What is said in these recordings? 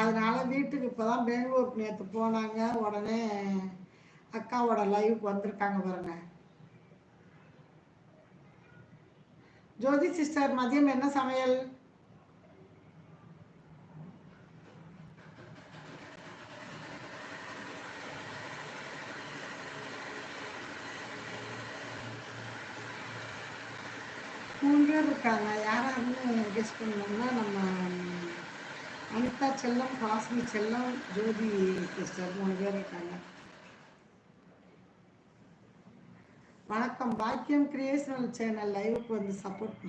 அதனால வீட்டுக்கு இப்போ தான் பெங்களூருக்கு நேற்று போனாங்க. உடனே அக்காவோட லைவுக்கு வந்திருக்காங்க பாருங்க. ஜோதி சிஸ்டர் மதியம் என்ன சமையல்? மூணு பேர் இருக்காங்க. யாராருன்னு கெஸ் பண்ணோம்னா நம்ம அனிதா செல்லம் காஸ்மி செல்லம் ஜோதி சிஸ்டர் மூணு பேர் இருக்காங்க. வணக்கம். பாக்கியம் கிரியேஷனல் சேனல் லைவுக்கு வந்து சப்போர்ட்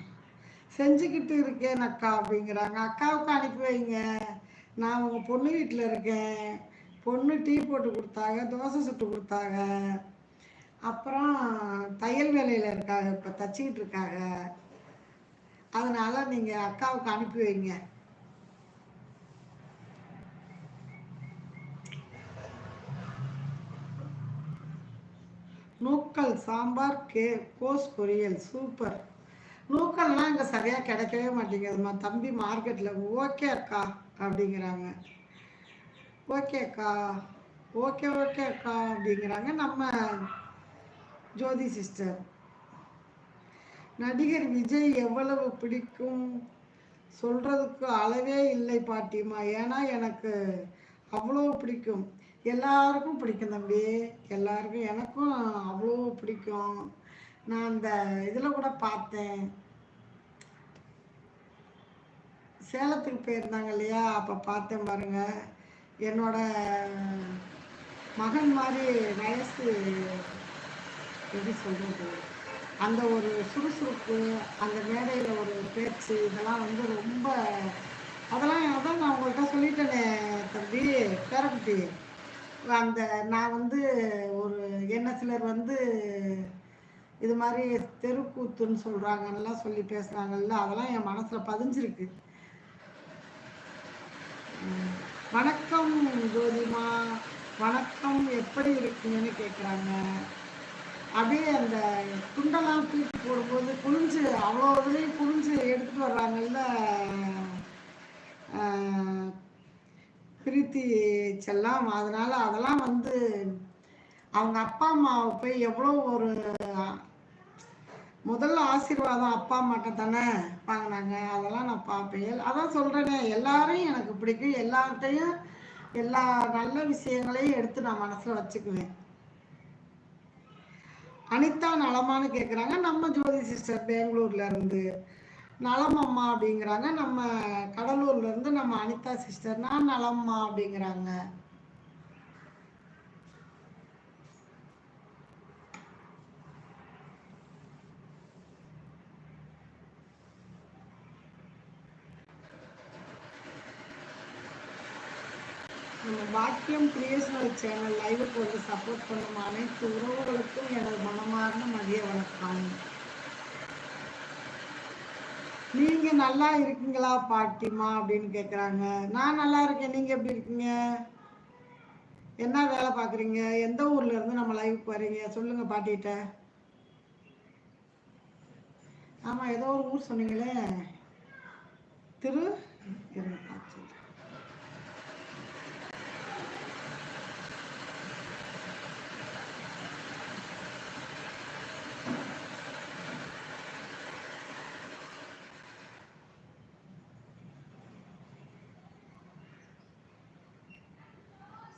செஞ்சுக்கிட்டு இருக்கேன் அக்கா அப்படிங்கிறாங்க. அக்காவுக்கு அனுப்பி வைங்க. நான் உங்கள் பொண்ணு வீட்டில் இருக்கேன். பொண்ணு டீ போட்டு கொடுத்தாங்க தோசை சுட்டு கொடுத்தாங்க. அப்புறம் தையல் வேலையில் இருக்காங்க இப்போ தச்சிக்கிட்டு இருக்காங்க. அதனால் நீங்கள் அக்காவுக்கு அனுப்பி வைங்க. நூக்கல் சாம்பார் கே கோஸ் பொரியல் சூப்பர். நூக்கல்லாம் இங்கே சரியாக கிடைக்கவே மாட்டேங்குதுமா தம்பி மார்க்கெட்டில் ஓகே அக்கா அப்படிங்கிறாங்க. ஓகே அக்கா ஓகே ஓகே அக்கா அப்படிங்கிறாங்க நம்ம ஜோதி சிஸ்டர். நடிகர் விஜய் எவ்வளவு பிடிக்கும்? சொல்கிறதுக்கு அளவே இல்லை பாட்டிமா ஏன்னா எனக்கு அவ்வளோ பிடிக்கும். எல்லாருக்கும் பிடிக்கும் தம்பி. எல்லாருக்கும் எனக்கும் அவ்வளோ பிடிக்கும். நான் அந்த இதில் கூட பார்த்தேன். சேலத்துக்கு போயிருந்தாங்க இல்லையா? அப்போ பார்த்தேன் பாருங்க. என்னோட மகன் மாதிரி வயசு எப்படி சொல்கிறது அந்த ஒரு சுறுசுறுப்பு அந்த மேடையில் ஒரு பேச்சு இதெல்லாம் வந்து ரொம்ப அதெல்லாம் அதான் நான் உங்கள்கிட்ட சொல்லிட்டேனே தம்பி பேரக்குட்டி அந்த நான் வந்து ஒரு என்ன சிலர் வந்து இது மாதிரி தெருக்கூத்துன்னு சொல்கிறாங்கன்னெலாம் சொல்லி பேசுகிறாங்கல்ல அதெல்லாம் என் மனசில் பதிஞ்சிருக்கு. வணக்கம் ஜோதிமா வணக்கம் எப்படி இருக்குன்னு கேட்குறாங்க அப்படியே அந்த துண்டெல்லாம் தூக்கி போடும்போது குளிஞ்சு அவ்வளோ இதுலேயும் குளிஞ்சு எடுத்துட்டு வர்றாங்கல்ல பிரீத்தி செல்லாம் அதனால அதெல்லாம் வந்து அவங்க அப்பா அம்மாவை போய் எவ்வளோ ஒரு முதல்ல ஆசீர்வாதம் அப்பா அம்மாட்ட தானே வாங்கினாங்க. அதெல்லாம் நான் பார்ப்பேன். அதான் சொல்கிறேனே எல்லாரையும் எனக்கு பிடிக்கும். எல்லார்ட்டையும் எல்லா நல்ல விஷயங்களையும் எடுத்து நான் மனசில் வச்சுக்குவேன். அனிதா நலமான்னு கேட்குறாங்க நம்ம ஜோதி சிஸ்டர் பெங்களூர்ல இருந்து. நலம் அம்மா அப்படிங்கிறாங்க. நம்ம கடலூர் வணக்கம் அனிதா சிஸ்டர் நான் நலம்மா அப்படிங்கிறாங்க. வாக்கியம் கிரியேஷனல் சேனல் லைவுக்கு வந்து சப்போர்ட் பண்ணும் அனைத்து உறவுகளுக்கும் எனது மனமார்ந்த மதிய வணக்கம். நீங்க நல்லா இருக்கீங்களா பாட்டிமா அப்படின்னு கேக்குறாங்க. நான் நல்லா இருக்கேன். நீங்க எப்படி இருக்கீங்க? என்ன வேலை பார்க்குறீங்க எந்த ஊர்ல இருந்து நம்ம லைவுக்கு வரீங்க சொல்லுங்க பாட்டிகிட்ட. ஆமா ஏதோ ஒரு ஊர் சொன்னீங்களே. திரு இருங்க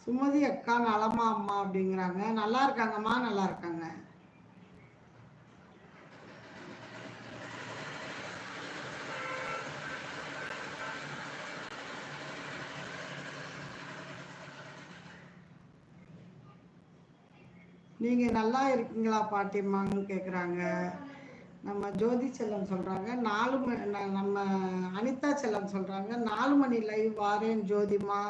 சுமதி அக்கா நலமா அம்மா அப்படிங்கிறாங்க. நல்லா இருக்காங்கம்மா நல்லா இருக்காங்க. நீங்க நல்லா இருக்கீங்களா பாட்டிம்மான்னு கேக்குறாங்க. நம்ம ஜோதி செல்லம் சொல்றாங்க. நாலு மணி நம்ம அனிதா செல்லம் சொல்றாங்க. நாலு மணி லைவ் வாரேன் ஜோதிமா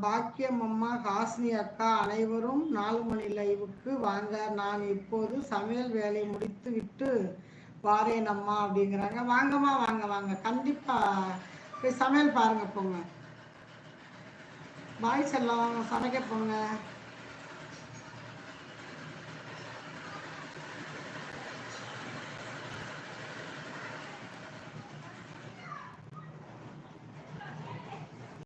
பாக்கியம் அம்மா ஹாசினி அக்கா அனைவரும் நாலு மணி லைவுக்கு வாங்க. நான் இப்போது சமையல் வேலையை முடித்து விட்டு வாரேன் அம்மா அப்படிங்கிறாங்க. வாங்கம்மா வாங்க வாங்க. கண்டிப்பா போய் சமையல் பாருங்க போங்க. பாய் செல்லம் சமைக்க போங்க.